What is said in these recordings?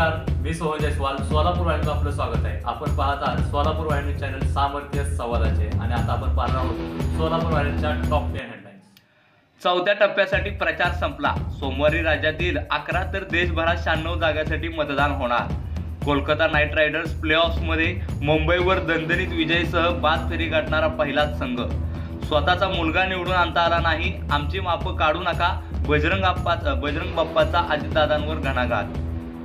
मी सोहन जयस्वाल सोलापूर वाहिनीचं आपलं स्वागत आहे. आपण पाहत आहात सोलापूर वाहिनी चॅनल सामर्थ्य संवादाचे आणि आता आपण पाहणार आहोत सोलापूर वाहिनीच्या टॉप टेन हेडलाईन्स चौथ्या टप्प्यासाठी प्रचार संपला. सोमवारी राज्यातील अकरा तर देशभरात शहाण्णव जागांसाठी मतदान होणार. कोलकाता नाईट रायडर्स प्लेऑफ्समध्ये मुंबईवर दणदणीत विजयसह बाद फेरी गाठणारा पहिलाच संघ. स्वतःचा मुलगा निवडून आणता आला नाही. आमची मापं काढू नका. बजरंग बाप्पा बजरंग बाप्पाचा अजितदादांवर घणाघात.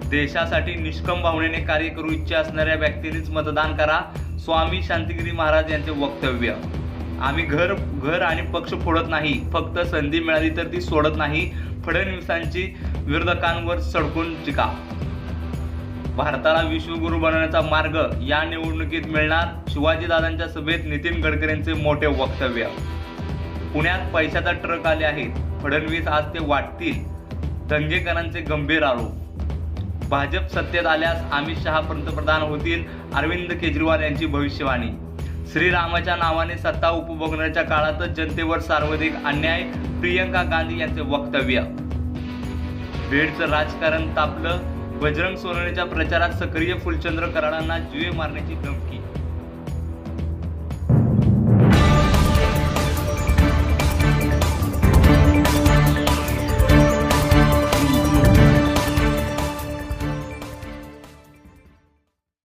देशासाठी निष्कम भावनेने कार्य करू इच्छा असणाऱ्या व्यक्तींनीच मतदान करा. स्वामी शांतिगिरी महाराज यांचे वक्तव्य. आम्ही घर घर आणि पक्ष फोडत नाही. फक्त संधी मिळाली तर ती सोडत नाही. फडणवीसांची विरोधकांवर सडकून टीका. भारताला विश्वगुरु बनवण्याचा मार्ग या निवडणुकीत मिळणार. शिवाजीदादांच्या सभेत नितीन गडकरींचे मोठे वक्तव्य. पुण्यात पैशाचा ट्रक आले आहेत. फडणवीस आज ते वाटतील. दंगेकरांचे गंभीर आरोप. भाजप सत्तेत आल्यास अमित शहा पंतप्रधान होतील. अरविंद केजरीवाल यांची भविष्यवाणी. श्रीरामाच्या नावाने सत्ता उपभोगण्याच्या काळातच जनतेवर सार्वधिक अन्याय प्रियंका गांधी यांचे वक्तव्य. बीडचं राजकारण तापलं. बजरंग सोनवणेच्या प्रचारात सक्रिय फुलचंद्र कराडांना जीवे मारण्याची धमकी.